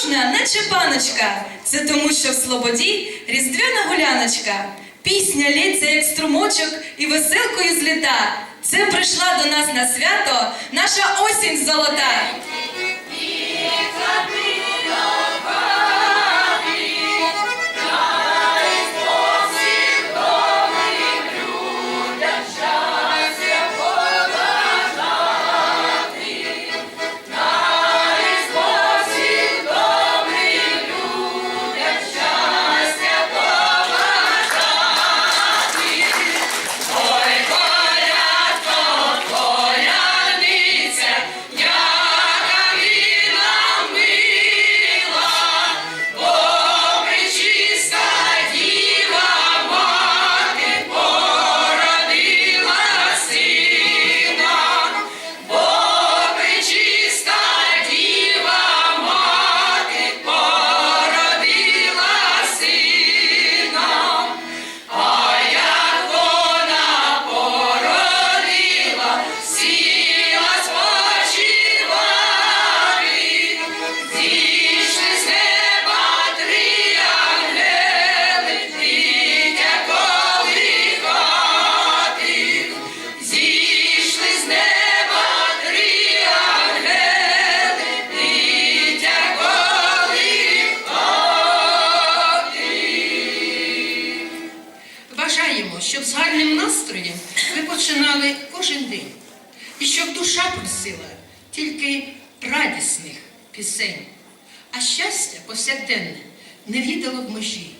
дорожня, наче паночка. Це тому, що в слободі різдвяна гуляночка. Пісня лється, як струмочок, і веселкою зліта. Це прийшла до нас на свято наша осінь золота. Бажаємо, щоб з гарним настроєм ви починали кожен день. І щоб душа просила тільки радісних пісень, а щастя повсякденне не віддало б межі.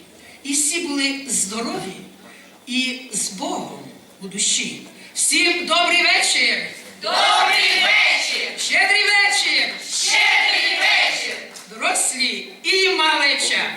І всі були здорові і з Богом у душі. Всім добрий вечір! Добрий вечір! Щедрий вечір! Щедрий вечір! Дорослі і малеча!